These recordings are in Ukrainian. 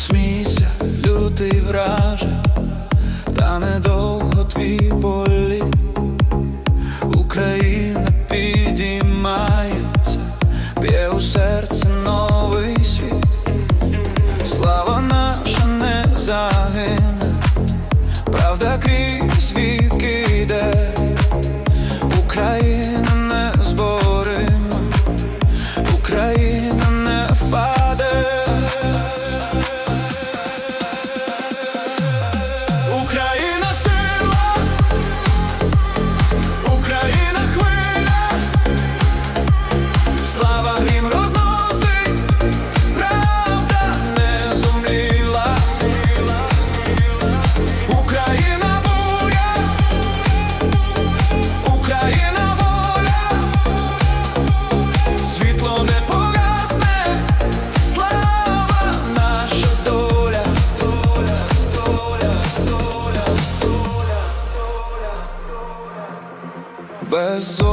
смійся, лютий враже, та недовго твій політ Україна підіймається, б'є у серце новий світ, слава наша не загине, правда крізь віки йде, Україна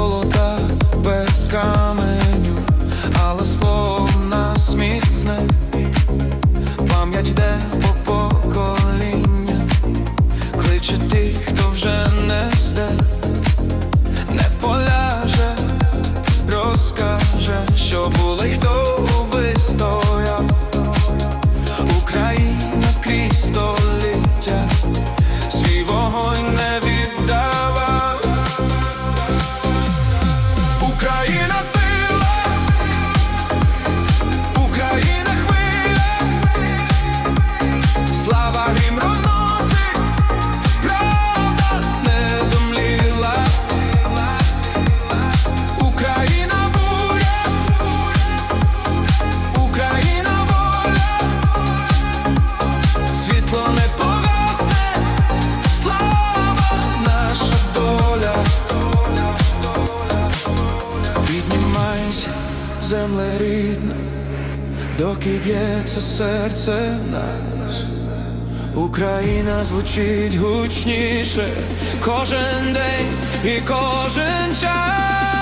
золота, без каменю, але слово нас міцне, пам'ять йде по покоління, кличе тих, хто вже рідна, доки б'ється серце в нас. Україна звучить гучніше кожен день і кожен час.